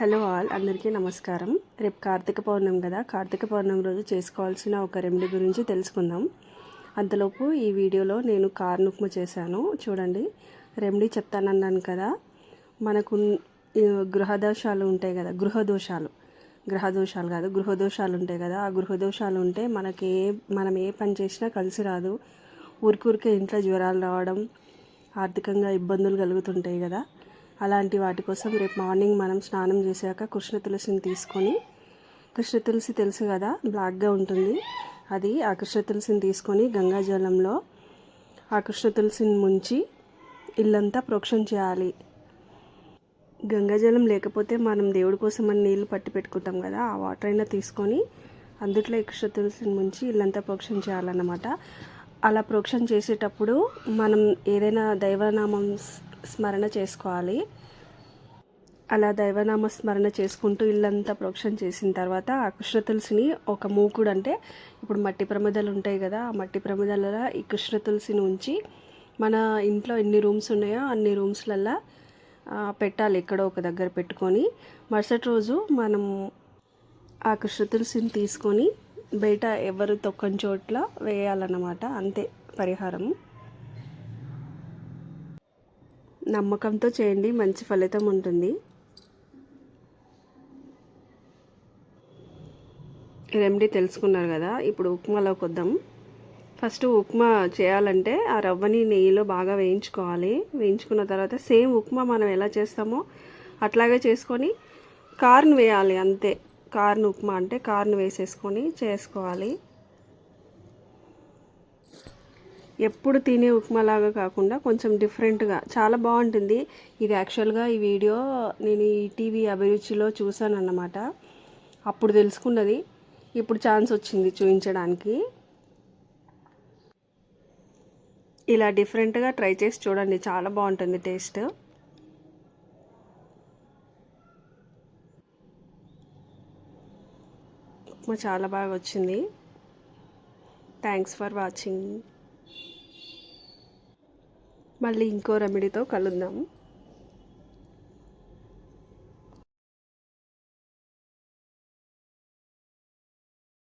Hello all అందరికీ నమస్కారం. రేపు కార్తీక పౌర్ణమి కదా కార్తీక పౌర్ణమి రోజు చేసుకోవాల్సిన ఒక రెమెడీ గురించి తెలుసుకుందాం. అంతలోపు ఈ వీడియోలో నేను కార్నుక్మ చేశాను. చూడండి రెమెడీ చెప్తానన్నాను కదా. మనకు గృహదోషాలు ఉంటాయి కదా గృహదోషాలు. గ్రహదోషాలు కాదు గృహదోషాలు ఉంటాయి కదా. ఆ గృహదోషాలు ఉంటే మనకి ఏ మనం ఏ పని చేసినా కలిసి రాదు. ఊరికూరికే ఇంట్లో జ్వరాలు రావడం ఆర్థికంగా ఇబ్బందులు కలుగుతుంటాయి కదా. అలాంటి వాటి కోసం రేపు మార్నింగ్ మనం స్నానం చేశాక కృష్ణ తులసిని తీసుకొని కృష్ణ తులసి తెలుసు కదా బ్లాక్గా ఉంటుంది. అది ఆ కృష్ణ తులసిని తీసుకొని గంగాజలంలో ఆ కృష్ణ తులసిని ముంచి ఇల్లంతా ప్రోక్షణ చేయాలి. గంగాజలం లేకపోతే మనం దేవుడి కోసం అని నీళ్ళు పట్టి పెట్టుకుంటాం కదా ఆ వాటర్ అయినా తీసుకొని అందుట్లో ఈ కృష్ణ తులసిని ముంచి ఇల్లంతా ప్రోక్షణ చేయాలన్నమాట. అలా ప్రోక్షణ చేసేటప్పుడు మనం ఏదైనా దైవనామం స్మరణ చేసుకోవాలి. అలా దైవనామ స్మరణ చేసుకుంటూ ఇల్లంతా ప్రోక్షణ చేసిన తర్వాత ఆ కృష్ణ తులసిని ఒక మూకుడు అంటే ఇప్పుడు మట్టి ప్రమిదలు ఉంటాయి కదా ఆ మట్టి ప్రమిదలలో ఈ కృష్ణ తులసిని ఉంచి మన ఇంట్లో ఎన్ని రూమ్స్ ఉన్నాయో అన్ని రూమ్స్లల్లో పెట్టాలి ఎక్కడో ఒక దగ్గర పెట్టుకొని. మరుసటి రోజు మనం ఆ కృష్ణ తులసిని తీసుకొని బయట ఎవరు తొక్కని చోట్ల వేయాలన్నమాట. అంతే పరిహారం నమ్మకంతో చేయండి మంచి ఫలితం ఉంటుంది. రెమెడీ తెలుసుకున్నారు కదా ఇప్పుడు ఉప్మాలోకి వద్దాం. ఫస్ట్ ఉప్మా చేయాలంటే ఆ రవ్వని నెయ్యిలో బాగా వేయించుకోవాలి. వేయించుకున్న తర్వాత సేమ్ ఉప్మా మనం ఎలా చేస్తామో అట్లాగే చేసుకొని కార్న్ వేయాలి అంతే. కార్న్ ఉప్మా అంటే కార్న్ వేసేసుకొని చేసుకోవాలి. ఎప్పుడు తినే ఉప్మాలాగా కాకుండా కొంచెం డిఫరెంట్గా చాలా బాగుంటుంది. ఇది యాక్చువల్గా ఈ వీడియో నేను ఈ టీవీ అభిరుచిలో చూశాను అన్నమాట అప్పుడు తెలుసుకున్నది. ఇప్పుడు ఛాన్స్ వచ్చింది చూపించడానికి ఇలా డిఫరెంట్గా ట్రై చేసి చూడండి. చాలా బాగుంటుంది టేస్ట్ ఉప్మా చాలా బాగా వచ్చింది. థ్యాంక్స్ ఫర్ వాచింగ్ మళ్ళీ ఇంకో రెమెడీతో కలుద్దాము